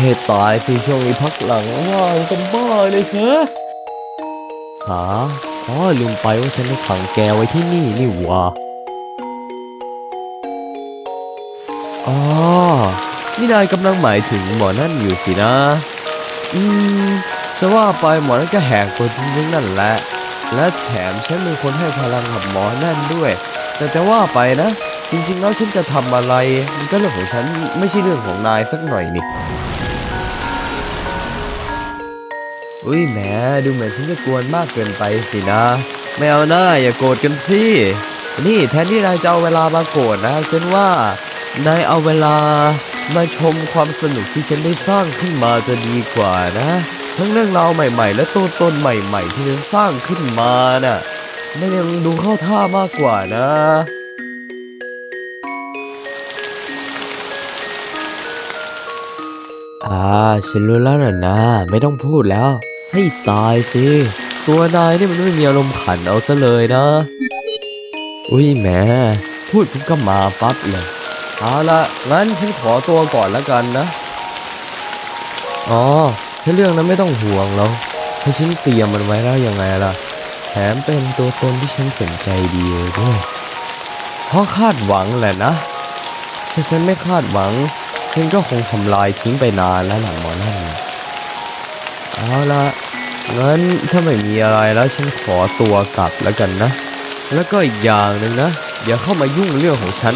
ให้ตายสิช่วงนี้พักหลังว่างกันบ้าเลยเถอะหาอ๋อลืมไปว่าฉันได้ขังแกไว้ที่นี่นี่หว่าอ๋อนี่นายกำลังหมายถึงหมอนั่นอยู่สินะ อืมจะว่าไปหมอนั่นก็แหกกฎจริงๆนั่นแหละ และแถมฉันเป็นคนให้พลังกับหมอนั่นด้วย แต่จะว่าไปนะ จริงๆแล้วฉันจะทำอะไร มันก็เรื่องของฉันไม่ใช่เรื่องของนายสักหน่อยนี่อุ้ยแหมดูเหมือนฉันจะกวนมากเกินไปสินะ ไม่เอาหน้าอย่าโกรธกันสินี่แทนที่นายจะเอาเวลามาโกรธนะฉันว่านายเอาเวลามาชมความสนุกที่ฉันได้สร้างขึ้นมาจะดีกว่านะ ทั้งเรื่องราวใหม่ ๆ และตัวตนใหม่ ๆ ที่ฉันสร้างขึ้นมาน่ะมันยังดูเข้าท่ามากกว่านะ อ่าฉันรู้แล้วนะนะไม่ต้องพูดแล้ว ให้ตายสิ ตัวนายนี่มันไม่มีอารมณ์ขันเอาซะเลยนะ อุ้ยแหมพูดปุ๊บก็มาปั๊บเลยเอาละงั้นฉันขอตัวก่อนแล้วกันนะ อ๋อแค่เรื่องนั้นไม่ต้องห่วงแล้วเพราะฉันเตรียมมันไว้แล้วยังไงล่ะ แถมเป็นตัวตนที่ฉันสนใจดีเลยด้วยเพราะคาดหวังแหละนะถ้าฉันไม่คาดหวัง ฉันก็คงทำลายทิ้งไปนานแล้วหลังหมอนั่นน่ะเอาละงั้นถ้าไม่มีอะไรแล้วฉันขอตัวกลับแล้วกันนะ แล้วก็อีกอย่างหนึ่งนะอย่าเข้ามายุ่งเรื่องของฉัน